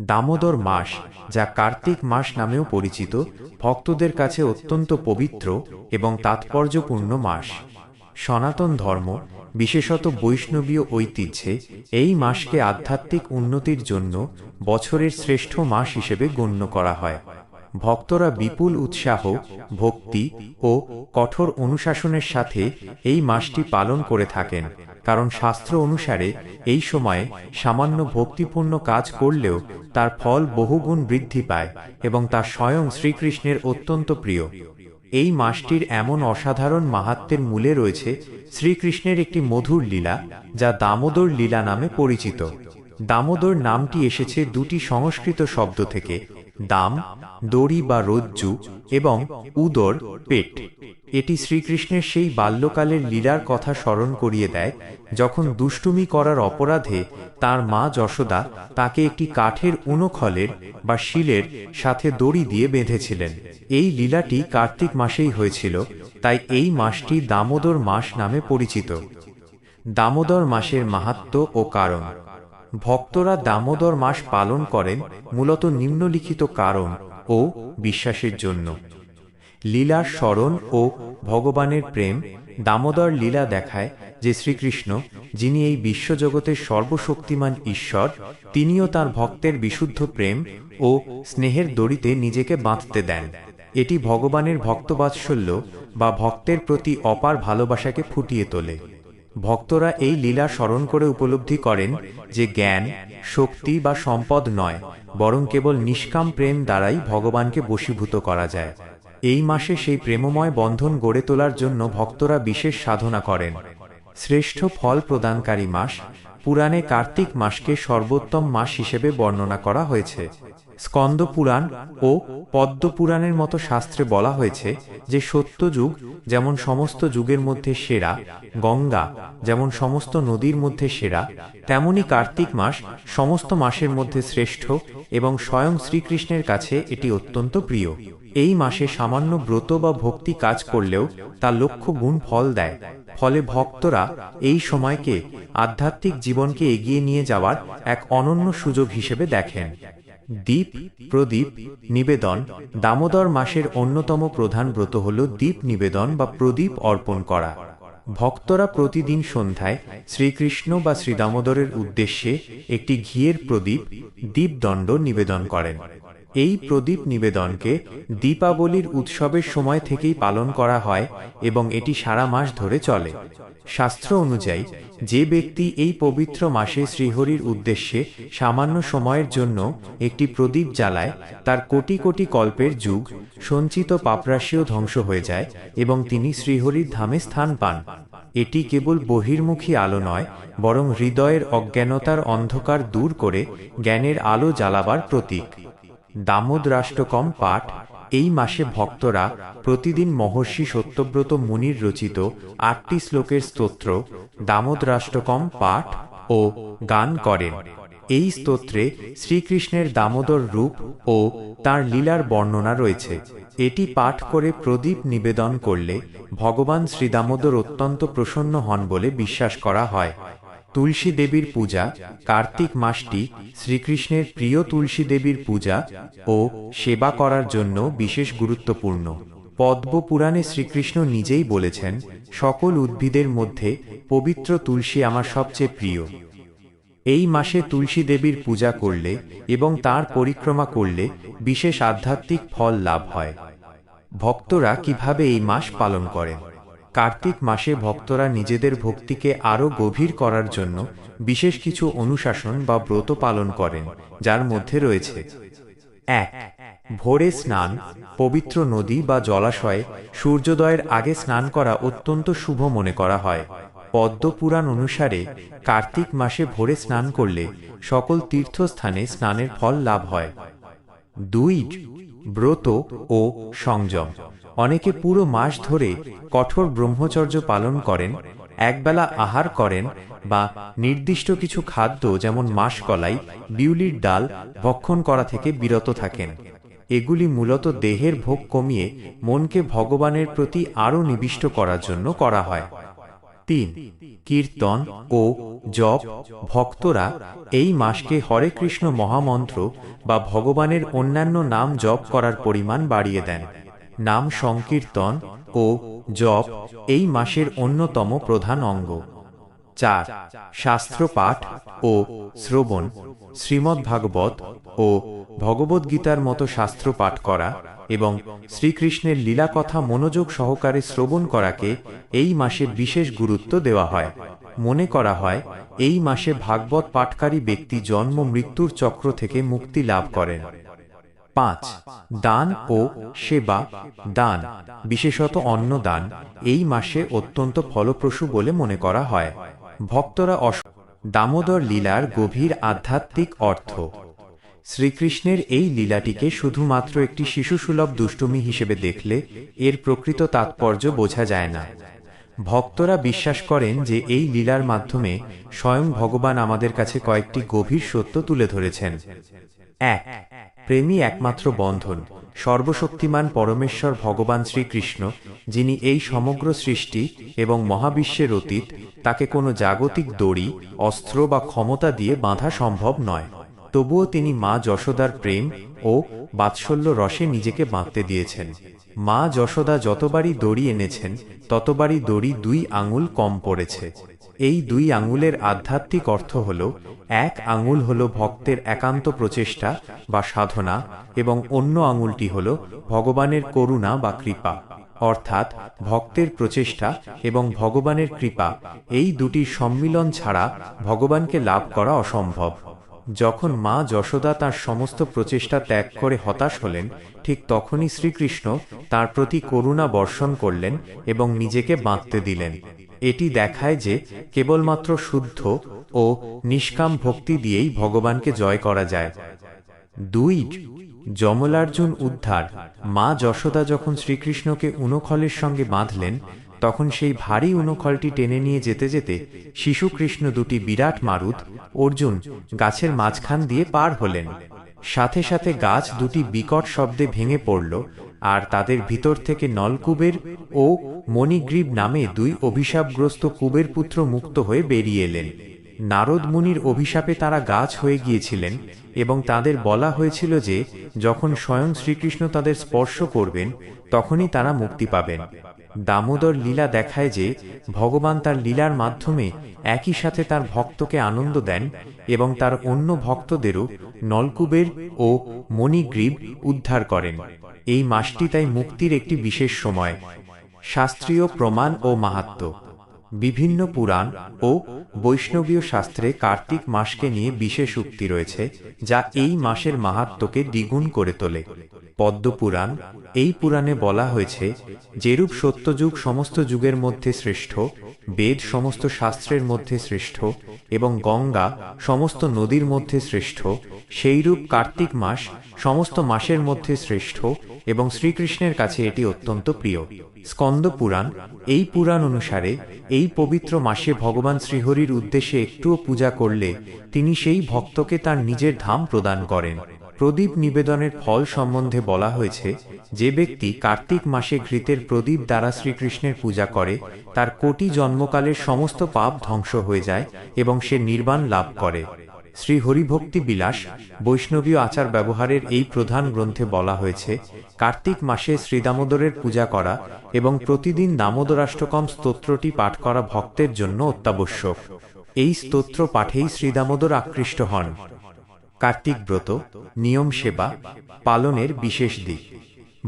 দামোদর মাস, যা কার্তিক মাস নামেও পরিচিত, ভক্তদের কাছে অত্যন্ত পবিত্র এবং তাৎপর্যপূর্ণ মাস। সনাতন ধর্ম, বিশেষত বৈষ্ণবীয় ঐতিহ্যে, এই মাসকে আধ্যাত্মিক উন্নতির জন্য বছরের শ্রেষ্ঠ মাস হিসেবে গণ্য করা হয়। ভক্তরা বিপুল উৎসাহ, ভক্তি ও কঠোর অনুশাসনের সাথে এই মাসটি পালন করে থাকেন। কারণ শাস্ত্র অনুসারে এই সময়ে সামান্য ভক্তিপূর্ণ কাজ করলেও তার ফল বহুগুণ বৃদ্ধি পায় এবং তা স্বয়ং শ্রীকৃষ্ণের অত্যন্ত প্রিয়। এই মাসটির এমন অসাধারণ মাহাত্মের মূলে রয়েছে শ্রীকৃষ্ণের একটি মধুর লীলা, যা দামোদর লীলা নামে পরিচিত। দামোদর নামটি এসেছে দুটি সংস্কৃত শব্দ থেকে, দাম দড়ি বা রজ্জু এবং উদর, পেট। এটি শ্রীকৃষ্ণের সেই বাল্যকালের লীলার কথা স্মরণ করিয়ে দেয়, যখন দুষ্টুমি করার অপরাধে তার মা যশোদা তাকে একটি কাঠের উনোখলের বা শিলের সাথে দড়ি দিয়ে বেঁধেছিলেন। এই লীলাটি কার্তিক মাসেই হয়েছিল, তাই এই মাসটি দামোদর মাস নামে পরিচিত। দামোদর মাসের মাহাত্ম ও কারণ। ভক্তরা দামোদর মাস পালন করেন মূলত নিম্নলিখিত কারণ ও বিশ্বাসের জন্য। লীলার স্মরণ ও ভগবানের প্রেম দামোদর লীলা দেখায় যে শ্রীকৃষ্ণ, যিনি এই বিশ্বজগতের সর্বশক্তিমান ঈশ্বর, তিনিও তার ভক্তের বিশুদ্ধ প্রেম ও স্নেহের দড়িতে নিজেকে বাঁধতে দেন। এটি ভগবানের ভক্তবাৎসল্য বা ভক্তের প্রতি অপার ভালোবাসাকে ফুটিয়ে তোলে। ভক্তরা এই লীলা স্মরণ করে উপলব্ধি করেন যে জ্ঞান শক্তি বা সম্পদ নয়, বরং কেবল নিষ্কাম প্রেম দ্বারাই ভগবানকে বশীভূত করা যায়। এই মাসে সেই প্রেমময় বন্ধন গড়ে তোলার জন্য ভক্তরা বিশেষ সাধনা করেন। শ্রেষ্ঠ ফল প্রদানকারী মাস, পুরাণে কার্তিক মাসকে সর্বোত্তম মাস হিসেবে বর্ণনা করা হয়েছে। স্কন্দ পুরাণ ও পদ্ম পুরাণের মতো শাস্ত্রে বলা হয়েছে যে সত্য যুগ যেমন সমস্ত যুগের মধ্যে সেরা, গঙ্গা যেমন সমস্ত নদীর মধ্যে সেরা, তেমনি কার্তিক মাস সমস্ত মাসের মধ্যে শ্রেষ্ঠ এবং স্বয়ং শ্রীকৃষ্ণের কাছে এটি অত্যন্ত প্রিয়। এই মাসে সামান্য ব্রত বা ভক্তি কাজ করলেও তা লক্ষ গুণ ফল দেয়। ফলে ভক্তরা এই সময়কে আধ্যাত্মিক জীবনকে এগিয়ে নিয়ে যাওয়ার এক অনন্য সুযোগ হিসেবে দেখেন। দীপ প্রদীপ, নিবেদন। দামোদর মাসের অন্যতম প্রধান ব্রত হল দ্বীপ নিবেদন বা প্রদীপ অর্পণ করা। ভক্তরা প্রতিদিন সন্ধ্যায় শ্রীকৃষ্ণ বা শ্রী দামোদরের উদ্দেশ্যে একটি ঘিয়ের প্রদীপ, দ্বীপদণ্ড নিবেদন করেন। এই প্রদীপ নিবেদনকে দীপাবলির উৎসবের সময় থেকেই পালন করা হয় এবং এটি সারা মাস ধরে চলে। শাস্ত্র অনুযায়ী, যে ব্যক্তি এই পবিত্র মাসে শ্রীহরির উদ্দেশ্যে সামান্য সময়ের জন্য একটি প্রদীপ জ্বালায়, তার কোটি কোটি কল্পের যুগ সঞ্চিত পাপরাশিও ধ্বংস হয়ে যায় এবং তিনি শ্রীহরির ধামে স্থান পান। এটি কেবল বহির্মুখী আলো নয়, বরং হৃদয়ের অজ্ঞানতার অন্ধকার দূর করে জ্ঞানের আলো জ্বালাবার প্রতীক। দামোদরাষ্ট্রকম পাঠ, এই মাসে ভক্তরা প্রতিদিন মহর্ষি সত্যব্রত মুনির রচিত আটটি শ্লোকের স্তোত্র দামোদ রাষ্ট্রকম পাঠ ও গান করেন। এই স্তোত্রে শ্রীকৃষ্ণের দামোদর রূপ ও তার লীলার বর্ণনা রয়েছে। এটি পাঠ করে প্রদীপ নিবেদন করলে ভগবান শ্রীদামোদর অত্যন্ত প্রসন্ন হন বলে বিশ্বাস করা হয়। তুলসী দেবীর পূজা, কার্তিক মাসটি শ্রীকৃষ্ণের প্রিয় তুলসী দেবীর পূজা ও সেবা করার জন্য বিশেষ গুরুত্বপূর্ণ। পদ্ম পুরাণে শ্রীকৃষ্ণ নিজেই বলেছেন, সকল উদ্ভিদের মধ্যে পবিত্র তুলসী আমার সবচেয়ে প্রিয়। এই মাসে তুলসী দেবীর পূজা করলে এবং তার পরিক্রমা করলে বিশেষ আধ্যাত্মিক ফল লাভ হয়। ভক্তরা কীভাবে এই মাস পালন করেন? কার্তিক মাসে ভক্তরা নিজেদের ভক্তিকে আরও গভীর করার জন্য বিশেষ কিছু অনুশাসন বা ব্রত পালন করেন, যার মধ্যে রয়েছে এক, ভোরে স্নান, পবিত্র নদী বা জলাশয়ে সূর্যোদয়ের আগে স্নান করা অত্যন্ত শুভ মনে করা হয়। পদ্মপুরাণ অনুসারে কার্তিক মাসে ভোরে স্নান করলে সকল তীর্থস্থানে স্নানের ফল লাভ হয়। দুই, ব্রত ও সংযম। অনেকে পুরো মাস ধরে কঠোর ব্রহ্মচর্য পালন করেন, একবেলা আহার করেন বা নির্দিষ্ট কিছু খাদ্য যেমন মাসকলাই, বিউলির ডাল ভক্ষণ করা থেকে বিরত থাকেন। এগুলি মূলত দেহের ভোগ কমিয়ে মনকে ভগবানের প্রতি আরও নিবিষ্ট করার জন্য করা হয়। তিন, কীর্তন ও জপ, ভক্তরা এই মাসকে হরে কৃষ্ণ মহামন্ত্র বা ভগবানের অন্যান্য নাম জপ করার পরিমাণ বাড়িয়ে দেন। নাম সংকীর্তন ও জপ এই মাসের অন্যতম প্রধান অঙ্গ। চার শাস্ত্র পাঠ ও শ্রবণ শ্রীমদ্ ভাগবত ও ভগবদ্গীতার মতো শাস্ত্র পাঠ করা এবং শ্রীকৃষ্ণের লীলা কথা মনোযোগ সহকারে শ্রবণ করাকে এই মাসে বিশেষ গুরুত্ব দেওয়া হয়। মনে করা হয়, এই মাসে ভাগবত পাঠকারী ব্যক্তি জন্ম মৃত্যুর চক্র থেকে মুক্তি লাভ করেন। পাঁচ, দান ও সেবা, দান, বিশেষত অন্ন দান, এই মাসে অত্যন্ত ফলপ্রসূ বলে মনে করা হয়। ভক্তরা অস, দামোদর লীলার গভীর আধ্যাত্মিক অর্থ। শ্রীকৃষ্ণের এই লীলাটিকে শুধুমাত্র একটি শিশুসুলভ দুষ্টুমি হিসেবে দেখলে এর প্রকৃত তাৎপর্য বোঝা যায় না। ভক্তরা বিশ্বাস করেন যে এই লীলার মাধ্যমে স্বয়ং ভগবান আমাদের কাছে কয়েকটি গভীর সত্য তুলে ধরেছেন। এক প্রেমী একমাত্র বন্ধন, সর্বশক্তিমান পরমেশ্বর ভগবান শ্রীকৃষ্ণ, যিনি এই সমগ্র সৃষ্টি এবং মহাবিশ্বের অতীত, তাকে কোনো জাগতিক দড়ি, অস্ত্র বা ক্ষমতা দিয়ে বাঁধা সম্ভব নয়। তবুও তিনি মা যশোদার প্রেম ও বাৎসল্য রসে নিজেকে বাঁধতে দিয়েছেন। মা যশোদা যতবারই দড়ি এনেছেন, ততবারই দড়ি দুই আঙুল কম পড়েছে। এই দুই আঙুলের আধ্যাত্মিক অর্থ হল, এক আঙুল হল ভক্তের একান্ত প্রচেষ্টা বা সাধনা এবং অন্য আঙুলটি হল ভগবানের করুণা বা কৃপা। অর্থাৎ ভক্তের প্রচেষ্টা এবং ভগবানের কৃপা, এই দুটির সম্মিলন ছাড়া ভগবানকে লাভ করা অসম্ভব। যখন মা যশোদা তার সমস্ত প্রচেষ্টা ত্যাগ করে হতাশ হলেন, ঠিক তখনই শ্রীকৃষ্ণ তার প্রতি করুণা বর্ষণ করলেন এবং নিজেকে বাঁধতে দিলেন। এটি দেখায় যে কেবলমাত্র শুদ্ধ ও নিষ্কাম ভক্তি দিয়েই ভগবানকে জয় করা যায়। দুই, যমলার্জুন উদ্ধার। মা যশোদা যখন শ্রীকৃষ্ণকে উনখলের সঙ্গে বাঁধলেন, তখন সেই ভারী উনখলটি টেনে নিয়ে যেতে যেতে শিশু কৃষ্ণ দুটি বিরাট মারুত অর্জুন গাছের মাঝখান দিয়ে পার হলেন। সাথে সাথে গাছ দুটি বিকট শব্দে ভেঙে পড়ল আর তাদের ভিতর থেকে নলকুবের ও মণিগ্রীব নামে দুই অভিশাপগ্রস্ত কুবের পুত্র মুক্ত হয়ে বেরিয়ে এলেন। নারদ মুনির অভিশাপে তারা গাছ হয়ে গিয়েছিলেন এবং তাদের বলা হয়েছিল যে, যখন স্বয়ং শ্রীকৃষ্ণ তাদের স্পর্শ করবেন, তখনই তারা মুক্তি পাবেন। দামোদর লীলা দেখায় যে ভগবান তার লীলার মাধ্যমে একই সাথে তার ভক্তকে আনন্দ দেন এবং তার অন্য ভক্তদেরও নলকুবের ও মণিগ্রীব উদ্ধার করেন। এই মাসটি তাই মুক্তির একটি বিশেষ সময়। শাস্ত্রীয় প্রমাণ ও মাহাত্ম্য। বিভিন্ন পুরাণ ও বৈষ্ণবীয় শাস্ত্রে কার্তিক মাসকে নিয়ে বিশেষ উক্তি রয়েছে, যা এই মাসের মাহাত্ম্যকে দ্বিগুণ করে তোলে। পদ্মপুরাণ, এই পুরাণে বলা হয়েছে, যেরূপ সত্যযুগ সমস্ত যুগের মধ্যে শ্রেষ্ঠ, বেদ সমস্ত শাস্ত্রের মধ্যে শ্রেষ্ঠ, এবং গঙ্গা সমস্ত নদীর মধ্যে শ্রেষ্ঠ, সেইরূপ কার্তিক মাস সমস্ত মাসের মধ্যে শ্রেষ্ঠ, এবং শ্রীকৃষ্ণের কাছে এটি অত্যন্ত প্রিয়। স্কন্দ পুরাণ এই পুরাণ অনুসারে, এই পবিত্র মাসে ভগবান শ্রীহরির উদ্দেশ্যে একটুও পূজা করলে তিনি সেই ভক্তকে তার নিজের ধাম প্রদান করেন। প্রদীপ নিবেদনের ফল সম্বন্ধে বলা হয়েছে, যে ব্যক্তি কার্তিক মাসে ঘৃতের প্রদীপ দ্বারা শ্রীকৃষ্ণের পূজা করে, তার কোটি জন্মকালের সমস্ত পাপ ধ্বংস হয়ে যায় এবং সে নির্বাণ লাভ করে। শ্রী হরিভক্তি বিলাস, বৈষ্ণবীয় আচার ব্যবহারের এই প্রধান গ্রন্থে বলা হয়েছে, কার্তিক মাসে শ্রীদামোদরের পূজা করা এবং প্রতিদিন দামোদরাষ্টকম স্তোত্রটি পাঠ করা ভক্তের জন্য অত্যাবশ্যক। এই স্তোত্র পাঠেই শ্রীদামোদর আকৃষ্ট হন। কার্তিক ব্রত, নিয়ম সেবা, পালনের বিশেষ দিক।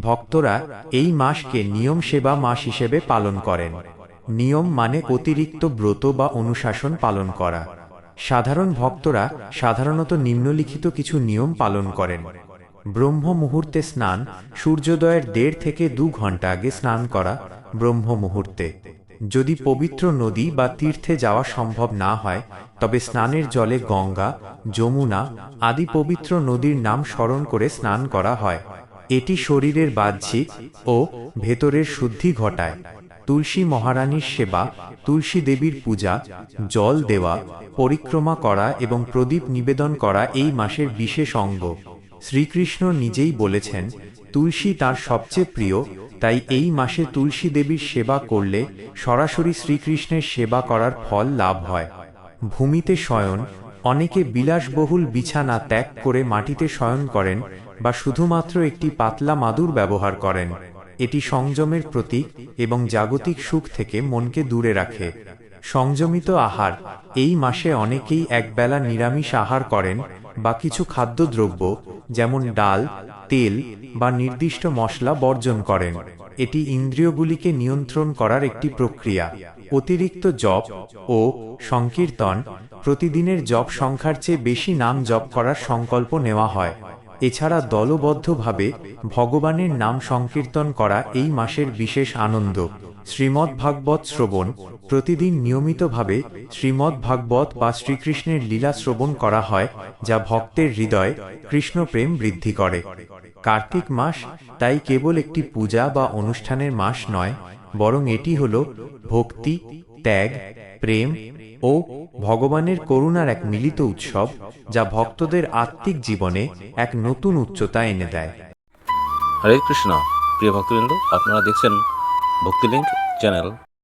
ভক্তরা এই মাসকে নিয়ম সেবা মাস হিসেবে পালন করেন। নিয়ম মানে অতিরিক্ত ব্রত বা অনুশাসন পালন করা। সাধারণ ভক্তরা সাধারণত নিম্নলিখিত কিছু নিয়ম পালন করেন। ব্রহ্ম মুহূর্তে স্নান, সূর্যোদয়ের দেড় থেকে দু ঘণ্টা আগে স্নান করা ব্রহ্ম মুহূর্তে। যদি পবিত্র নদী বা তীর্থে যাওয়া সম্ভব না হয়, তবে স্নানের জলে গঙ্গা, যমুনা আদি পবিত্র নদীর নাম স্মরণ করে স্নান করা হয়। এটি শরীরের বাহ্যিক ও ভেতরের শুদ্ধি ঘটায়। তুলসী মহারানীর সেবা, তুলসী দেবীর পূজা, জল দেওয়া, পরিক্রমা করা এবং প্রদীপ নিবেদন করা এই মাসের বিশেষ অঙ্গ। শ্রীকৃষ্ণ নিজেই বলেছেন, তুলসী তার সবচেয়ে প্রিয় তাই এই মাসে তুলসী দেবীর সেবা করলে সরাসরি শ্রীকৃষ্ণের সেবা করার ফল লাভ হয়। ভূমিতে শয়ন, অনেকে বিলাসবহুল বিছানা ত্যাগ করে মাটিতে শয়ন করেন বা শুধুমাত্র একটি পাতলা মাদুর ব্যবহার করেন। এটি সংযমের প্রতীক এবং জাগতিক সুখ থেকে মনকে দূরে রাখে। সংযমিত আহার। এই মাসে অনেকেই একবেলা নিরামিষ আহার করেন বা কিছু খাদ্যদ্রব্য, যেমন ডাল, তেল বা নির্দিষ্ট মশলা বর্জন করেন। এটি ইন্দ্রিয়গুলিকে নিয়ন্ত্রণ করার একটি প্রক্রিয়া। অতিরিক্ত জপ ও সংকীর্তন প্রতিদিনের জপ সংখ্যার চেয়ে বেশি নাম জপ করার সংকল্প নেওয়া হয়। এছাড়া দলবদ্ধভাবে ভগবানের নাম সংকীর্তন করা এই মাসের বিশেষ আনন্দ। শ্রীমদ্ ভাগবত শ্রবণ প্রতিদিন নিয়মিতভাবে শ্রীমদ্ ভাগবত বা শ্রীকৃষ্ণের লীলা শ্রবণ করা হয়, যা ভক্তের হৃদয় কৃষ্ণপ্রেম বৃদ্ধি করে। কার্তিক মাস তাই কেবল একটি পূজা বা অনুষ্ঠানের মাস নয়, বরং এটি হল ভক্তি, ত্যাগ, প্রেম ও ভগবানের করুণার এক মিলিত উৎসব, যা ভক্তদের আত্মিক জীবনে এক নতুন উচ্চতা এনে দেয়। হরে কৃষ্ণ, প্রিয় ভক্তবৃন্দ, আপনারা দেখছেন ভক্তিলিঙ্ক চ্যানেল।